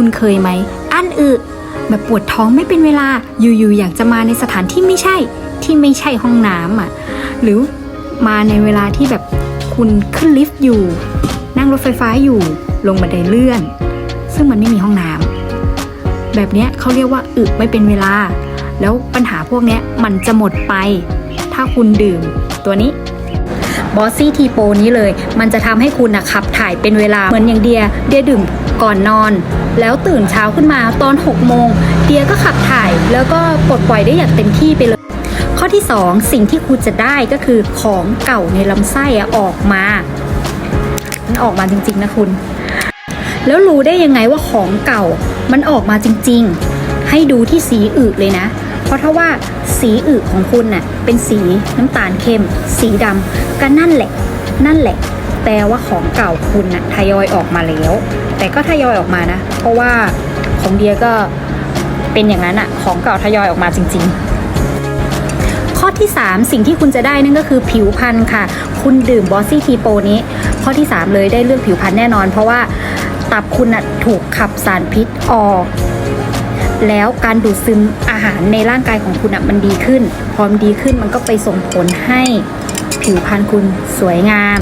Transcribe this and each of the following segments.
คุณเคยไหม อั้นอึแบบปวดท้องไม่เป็นเวลา อยู่ๆอยากจะมาในสถานที่ไม่ใช่ ที่ไม่ใช่ห้องน้ำอะ หรือมาในเวลาที่แบบคุณขึ้นลิฟต์อยู่ นั่งรถไฟฟ้าอยู่ ลงบันไดเลื่อน ซึ่งมันไม่มีห้องน้ำแบบเนี้ยเขาเรียกว่าอึไม่เป็นเวลา แล้วปัญหาพวกเนี้ยมันจะหมดไป ถ้าคุณดื่มตัวนี้ บอสซี่ทีโปนี้เลย มันจะทำให้คุณนะขับถ่ายเป็นเวลาเหมือนอย่างเดีย เดียดื่มก่อนนอน แล้วตื่นเช้าขึ้นมาตอน 6 โมง เดียก็ขับถ่ายแล้วก็ปลดปล่อยได้อย่างเต็มที่ไปเลย ข้อที่ 2 สิ่งที่คุณจะได้ก็คือของเก่าในลำไส้ออกมา มันออกมาจริงๆนะคุณ แล้วรู้ได้ยังไงว่าของเก่ามันออกมาจริงๆ ให้ดูที่สีอึเลยนะ เพราะถ้าว่าสีอึของคุณน่ะเป็นสีน้ำตาลเข้ม สีดำก็นั่นแหละ นั่นแหละ แปลว่าของเก่าคุณน่ะทยอยออกมาแล้ว แต่ก็ทยอยออกมานะ เพราะว่าของเดียก็เป็นอย่างนั้นอะของเก่าทยอยออกมาจริง ๆข้อที่ 3 สิ่งที่คุณจะได้นั่นก็คือผิวพรรณค่ะ คุณดื่มบอสซี่ทีโปนี้ ข้อที่ 3 เลยได้เรื่องผิวพรรณแน่นอน เพราะว่าตับคุณน่ะถูกขับสารพิษออก แล้วการดูดซึมอาหารในร่างกายของคุณอะมันดีขึ้น พร้อมดีขึ้นมันก็ไปส่งผลให้ผิวพรรณคุณสวยงาม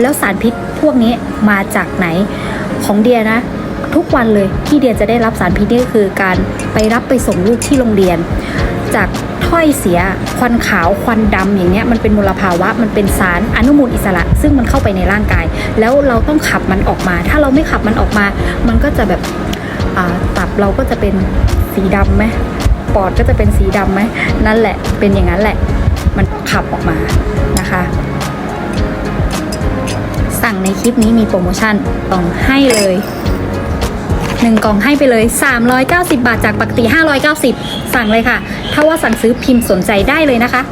แล้วสารพิษพวกนี้มาจากไหนของเดียนะ ทุกวันเลยที่เดียจะได้รับสารพิษนี่ก็คือการไปรับไปส่งลูกที่โรงเรียน จากถ้อยเสียควันขาวควันดำอย่างเงี้ยมันเป็นมลภาวะมันเป็นสารอนุมูลอิสระ ซึ่งมันเข้าไปในร่างกาย แล้วเราต้องขับมันออกมา ถ้าเราไม่ขับมันออกมา มันก็จะแบบ ตับเราก็จะเป็นสีดำไหมปอดก็จะเป็นสีดำไหมนั่นแหละเป็นอย่างนั้นแหละ มันขับออกมานะคะ สั่งในคลิปนี้มีโปรโมชั่นต้องให้เลยหนึ่งกล่องให้ไปเลย 390 บาทจากปกติ 590 สั่งเลยค่ะ ถ้าว่าสั่งซื้อพิมพ์สนใจได้เลยนะคะ